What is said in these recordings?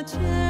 Nadzieję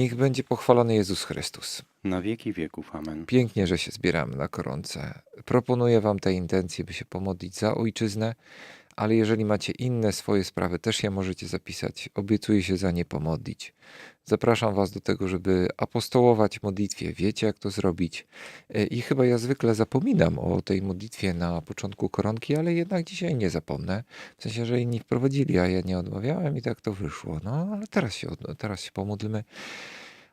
Niech będzie pochwalony Jezus Chrystus. Na wieki wieków. Amen. Pięknie, że się zbieramy na koronce. Proponuję Wam te intencje, by się pomodlić za ojczyznę, ale jeżeli macie inne swoje sprawy, też je możecie zapisać. Obiecuję się za nie pomodlić. Zapraszam Was do tego, żeby apostołować modlitwie. Wiecie, jak to zrobić. E, I chyba ja zwykle zapominam o tej modlitwie na początku koronki, ale jednak dzisiaj nie zapomnę. W sensie, że inni wprowadzili, a ja nie odmawiałem i tak to wyszło. No, ale teraz się, teraz się pomódlmy.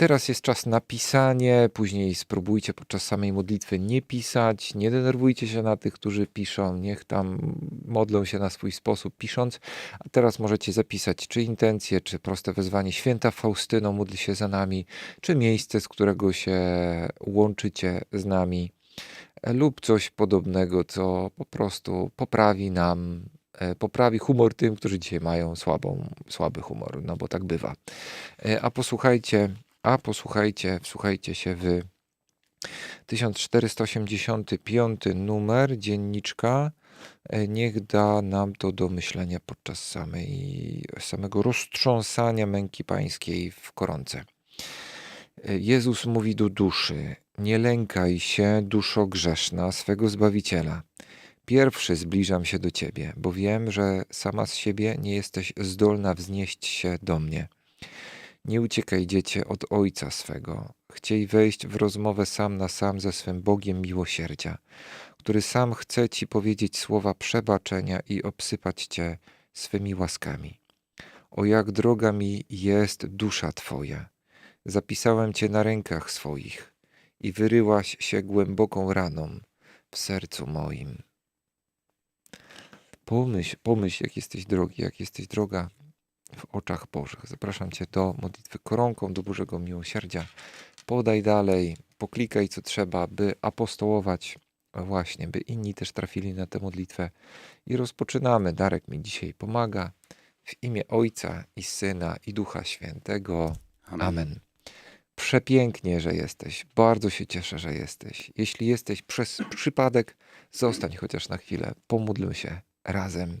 Teraz jest czas na pisanie, później spróbujcie podczas samej modlitwy nie pisać, nie denerwujcie się na tych, którzy piszą, niech tam modlą się na swój sposób pisząc, a teraz możecie zapisać czy intencje, czy proste wezwanie. Święta Faustyno, módl się za nami, czy miejsce, z którego się łączycie z nami, lub coś podobnego, co po prostu poprawi nam, e, poprawi humor tym, którzy dzisiaj mają słabą, słaby humor, no bo tak bywa. E, A posłuchajcie, a posłuchajcie, wsłuchajcie się w 1485 numer dzienniczka. E, Niech da nam to do myślenia podczas samej, samego roztrząsania męki pańskiej w koronce. E, Jezus mówi do duszy: Nie lękaj się, duszo grzeszna, swego zbawiciela. Pierwszy zbliżam się do ciebie, bo wiem, że sama z siebie nie jesteś zdolna wznieść się do mnie. Nie uciekaj, od ojca swego. Chciej wejść w rozmowę sam na sam ze swym Bogiem miłosierdzia, który sam chce Ci powiedzieć słowa przebaczenia i obsypać Cię swymi łaskami. O jak droga mi jest dusza Twoja. Zapisałem Cię na rękach swoich i wyryłaś się głęboką raną w sercu moim. Pomyśl, pomyśl, jak jesteś drogi, jak jesteś droga w oczach Bożych. Zapraszam Cię do modlitwy koronką, do Bożego Miłosierdzia. Podaj dalej, poklikaj co trzeba, by apostołować właśnie, by inni też trafili na tę modlitwę. I rozpoczynamy. Darek mi dzisiaj pomaga. W imię Ojca i Syna i Ducha Świętego. Amen. Przepięknie, że jesteś. Bardzo się cieszę, że jesteś. Jeśli jesteś przez przypadek, zostań chociaż na chwilę. Pomódlmy się razem.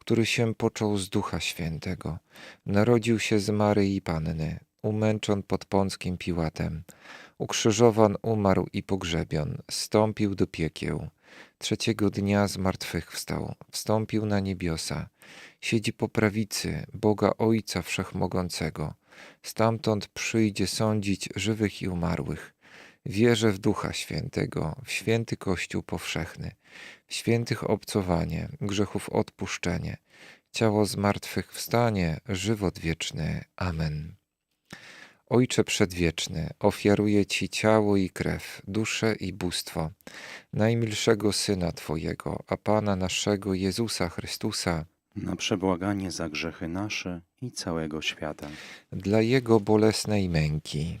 który się począł z Ducha Świętego, narodził się z Maryi Panny, umęczon pod Pąckim Piłatem, ukrzyżowan, umarł i pogrzebion, stąpił do piekieł, trzeciego dnia z martwych wstał, wstąpił na niebiosa, siedzi po prawicy Boga Ojca Wszechmogącego, stamtąd przyjdzie sądzić żywych i umarłych. Wierzę w Ducha Świętego, w święty Kościół powszechny, w świętych obcowanie, grzechów odpuszczenie, ciało zmartwychwstanie, żywot wieczny. Amen. Ojcze Przedwieczny, ofiaruję Ci ciało i krew, duszę i bóstwo najmilszego Syna Twojego, a Pana naszego Jezusa Chrystusa, Na przebłaganie za grzechy nasze i całego świata. dla Jego bolesnej męki,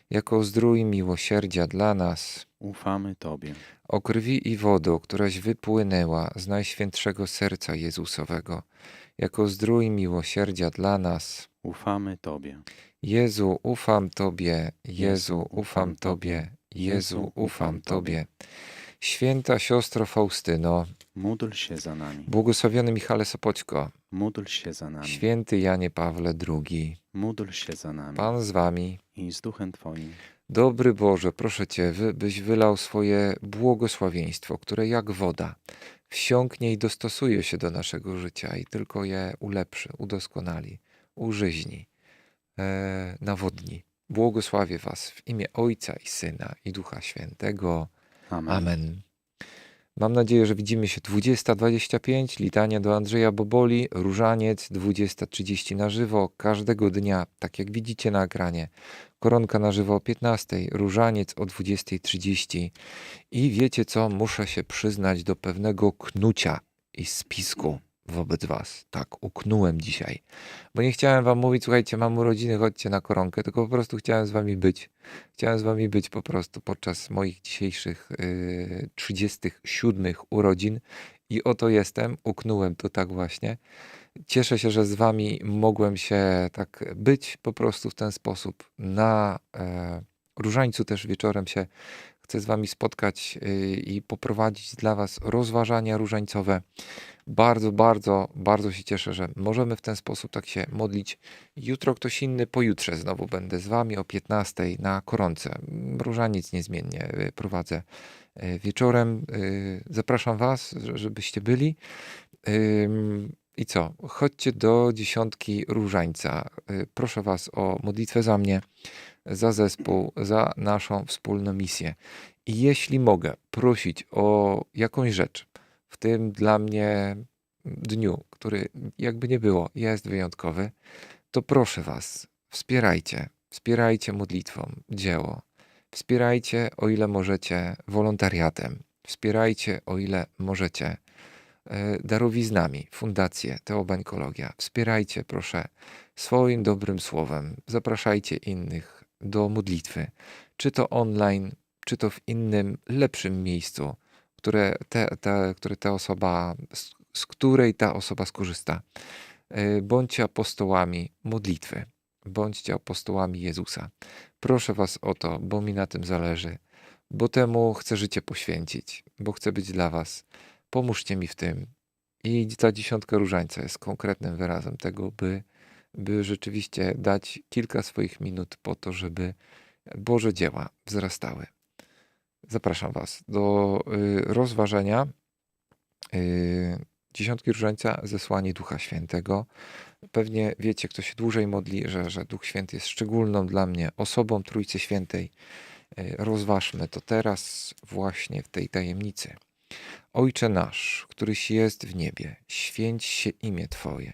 jako zdrój miłosierdzia dla nas. Ufamy Tobie. O krwi i wodu, któraś wypłynęła z Najświętszego Serca Jezusowego, jako zdrój miłosierdzia dla nas. Ufamy Tobie. Jezu, ufam Tobie, Jezu, ufam Tobie, Jezu, ufam Tobie. Święta siostro Faustyno, Módl się za nami. błogosławiony Michale Sopoćko, Módl się za nami. święty Janie Pawle II, Módl się za nami. Pan z Wami. I z Duchem Twoim. Dobry Boże, proszę Cię, byś wylał swoje błogosławieństwo, które jak woda wsiąknie i dostosuje się do naszego życia i tylko je ulepszy, udoskonali, użyźni, e, nawodni. Błogosławię Was w imię Ojca i Syna i Ducha Świętego. Amen. Amen. Mam nadzieję, że widzimy się 20.25, litania do Andrzeja Boboli, różaniec 20.30 na żywo, każdego dnia, tak jak widzicie na ekranie. Koronka na żywo o 15.00, różaniec o 20.30. I wiecie co, muszę się przyznać do pewnego knucia i spisku wobec was. Tak, uknąłem dzisiaj. Bo nie chciałem wam mówić, słuchajcie, mam urodziny, chodźcie na koronkę, tylko po prostu chciałem z wami być. Chciałem z wami być po prostu podczas moich dzisiejszych yy, 37 urodzin i oto jestem, uknąłem to tak właśnie. Cieszę się, że z wami mogłem się tak być po prostu w ten sposób. Na e, różańcu też wieczorem się chcę z wami spotkać yy, i poprowadzić dla was rozważania różańcowe. Bardzo, bardzo, bardzo się cieszę, że możemy w ten sposób tak się modlić. Jutro ktoś inny, pojutrze znowu będę z Wami o 15 na koronce. Różaniec niezmiennie y, prowadzę y, wieczorem. Y, Zapraszam Was, że- żebyście byli. I co? Chodźcie do dziesiątki różańca. Y, Proszę Was o modlitwę za mnie, za zespół, za naszą wspólną misję. I jeśli mogę prosić o jakąś rzecz, w tym dla mnie dniu, który jakby nie było, jest wyjątkowy, to proszę Was, wspierajcie, wspierajcie modlitwą dzieło, wspierajcie o ile możecie wolontariatem, wspierajcie o ile możecie e, darowiznami, fundację Teobańkologia. Wspierajcie proszę swoim dobrym słowem, zapraszajcie innych do modlitwy, czy to online, czy to w innym, lepszym miejscu, które te, te, które ta osoba, z, z której ta osoba skorzysta. E, Bądźcie apostołami modlitwy, bądźcie apostołami Jezusa. Proszę Was o to, bo mi na tym zależy, bo temu chcę życie poświęcić, bo chcę być dla Was. Pomóżcie mi w tym. I ta dziesiątka różańca jest konkretnym wyrazem tego, by, by rzeczywiście dać kilka swoich minut po to, żeby Boże dzieła wzrastały. Zapraszam Was do y, rozważenia y, dziesiątki różańca, zesłanie Ducha Świętego. Pewnie wiecie, kto się dłużej modli, że, że Duch Święty jest szczególną dla mnie osobą Trójcy Świętej. Y, Rozważmy to teraz właśnie w tej tajemnicy. Ojcze nasz, któryś jest w niebie, święć się imię Twoje,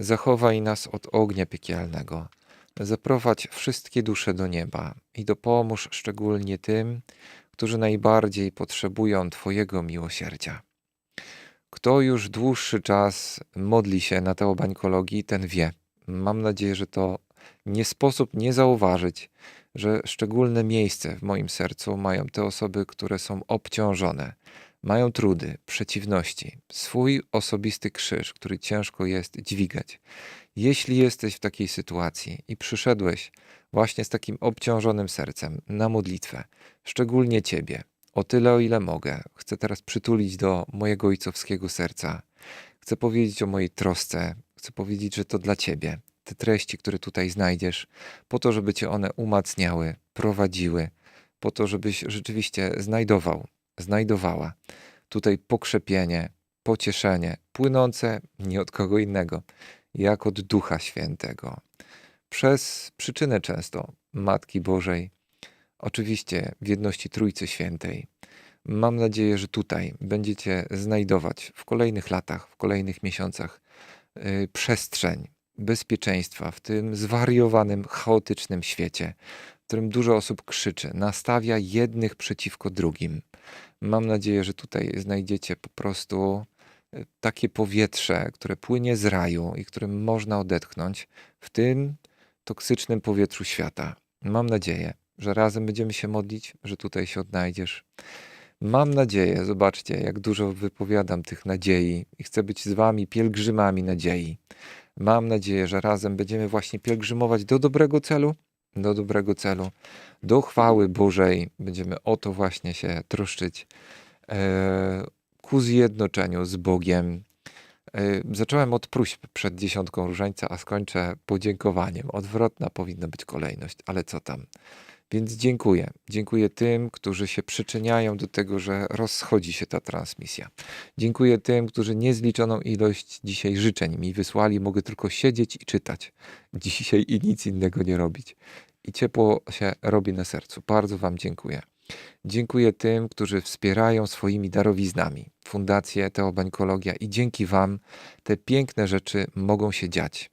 Zachowaj nas od ognia piekielnego. Zaprowadź wszystkie dusze do nieba i dopomóż szczególnie tym, którzy najbardziej potrzebują Twojego miłosierdzia. Kto już dłuższy czas modli się na teobańkologii, ten wie. Mam nadzieję, że to nie sposób nie zauważyć, że szczególne miejsce w moim sercu mają te osoby, które są obciążone, mają trudy, przeciwności, swój osobisty krzyż, który ciężko jest dźwigać. Jeśli jesteś w takiej sytuacji i przyszedłeś właśnie z takim obciążonym sercem na modlitwę, szczególnie Ciebie, o tyle, o ile mogę, chcę teraz przytulić do mojego ojcowskiego serca. Chcę powiedzieć o mojej trosce, chcę powiedzieć, że to dla Ciebie. Te treści, które tutaj znajdziesz, po to, żeby Cię one umacniały, prowadziły, po to, żebyś rzeczywiście znajdował, znajdowała tutaj pokrzepienie, pocieszenie, płynące nie od kogo innego, jak od Ducha Świętego. Przez przyczynę często Matki Bożej, oczywiście w jedności Trójcy Świętej. Mam nadzieję, że tutaj będziecie znajdować w kolejnych latach, w kolejnych miesiącach yy, przestrzeń bezpieczeństwa w tym zwariowanym, chaotycznym świecie, którym dużo osób krzyczy, nastawia jednych przeciwko drugim. Mam nadzieję, że tutaj znajdziecie po prostu y, takie powietrze, które płynie z raju i którym można odetchnąć w tym toksycznym powietrzu świata. Mam nadzieję, że razem będziemy się modlić, że tutaj się odnajdziesz. Mam nadzieję, zobaczcie, jak dużo wypowiadam tych nadziei i chcę być z wami pielgrzymami nadziei. Mam nadzieję, że razem będziemy właśnie pielgrzymować do dobrego celu, do dobrego celu, do chwały Bożej. Będziemy o to właśnie się troszczyć, e, ku zjednoczeniu z Bogiem. E, Zacząłem od próśb przed dziesiątką różańca, a skończę podziękowaniem. Odwrotna powinna być kolejność, ale co tam. Więc dziękuję. Dziękuję tym, którzy się przyczyniają do tego, że rozchodzi się ta transmisja. Dziękuję tym, którzy niezliczoną ilość dzisiaj życzeń mi wysłali. Mogę tylko siedzieć i czytać dzisiaj i nic innego nie robić. I ciepło się robi na sercu. Bardzo Wam dziękuję. Dziękuję tym, którzy wspierają swoimi darowiznami Fundację Teobańkologia i dzięki Wam te piękne rzeczy mogą się dziać.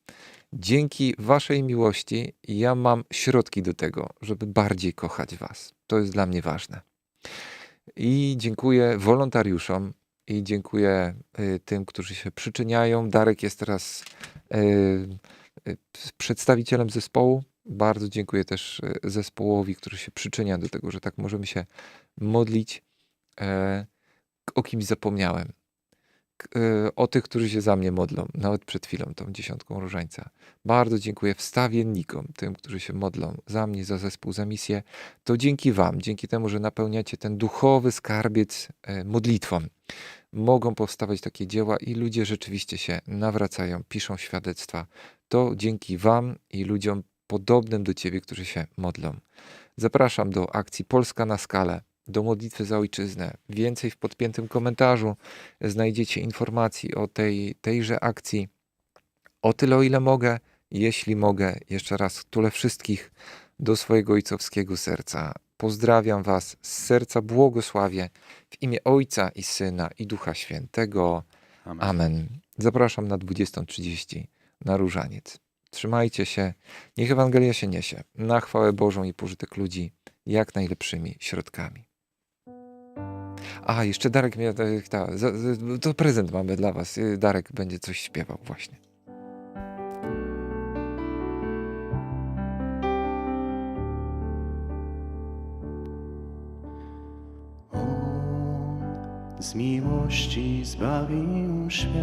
Dzięki Waszej miłości ja mam środki do tego, żeby bardziej kochać Was. To jest dla mnie ważne. I dziękuję wolontariuszom i dziękuję y, tym, którzy się przyczyniają. Darek jest teraz y, y, przedstawicielem zespołu. Bardzo dziękuję też zespołowi, który się przyczynia do tego, że tak możemy się modlić. E, O kimś zapomniałem. K- y, O tych, którzy się za mnie modlą, nawet przed chwilą, tą dziesiątką różańca. Bardzo dziękuję wstawiennikom, tym, którzy się modlą za mnie, za zespół, za misję. To dzięki Wam, dzięki temu, że napełniacie ten duchowy skarbiec e, modlitwą. Mogą powstawać takie dzieła i ludzie rzeczywiście się nawracają, piszą świadectwa. To dzięki Wam i ludziom podobnym do Ciebie, którzy się modlą. Zapraszam do akcji Polska na skalę, do modlitwy za ojczyznę. Więcej w podpiętym komentarzu znajdziecie informacji o tej, tejże akcji. O tyle, o ile mogę, jeśli mogę, jeszcze raz tulę wszystkich do swojego ojcowskiego serca. Pozdrawiam Was z serca, błogosławię w imię Ojca i Syna i Ducha Świętego. Amen. Amen. Zapraszam na 20.30 na Różaniec. Trzymajcie się, niech Ewangelia się niesie na chwałę Bożą i pożytek ludzi jak najlepszymi środkami. A, jeszcze Darek mnie, e, ta, to prezent mamy dla Was. E, Darek będzie coś śpiewał właśnie. On z miłości zbawił świat.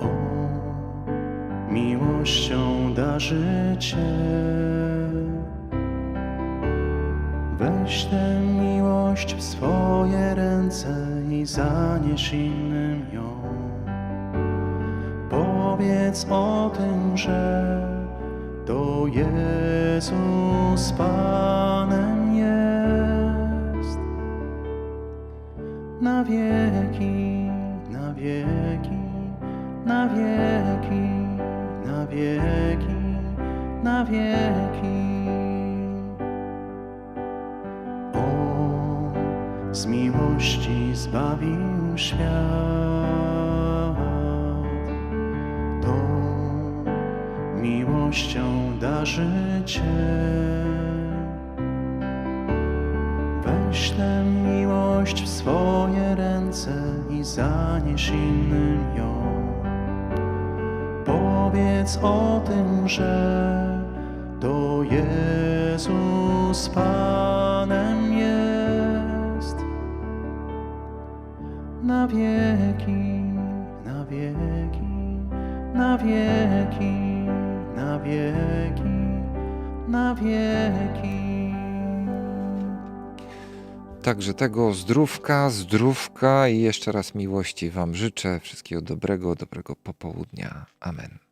On miłością darzy Cię. Weź tę miłość w swoje ręce i zanieś innym ją. Powiedz o tym, że to Jezus Panem jest. Na wieki, Cię. Weź tę miłość w swoje ręce i zanieś innym ją. Powiedz o tym, że to Jezus Panem na wieki. Także tego zdrówka, zdrówka i jeszcze raz miłości Wam życzę. Wszystkiego dobrego, dobrego popołudnia. Amen.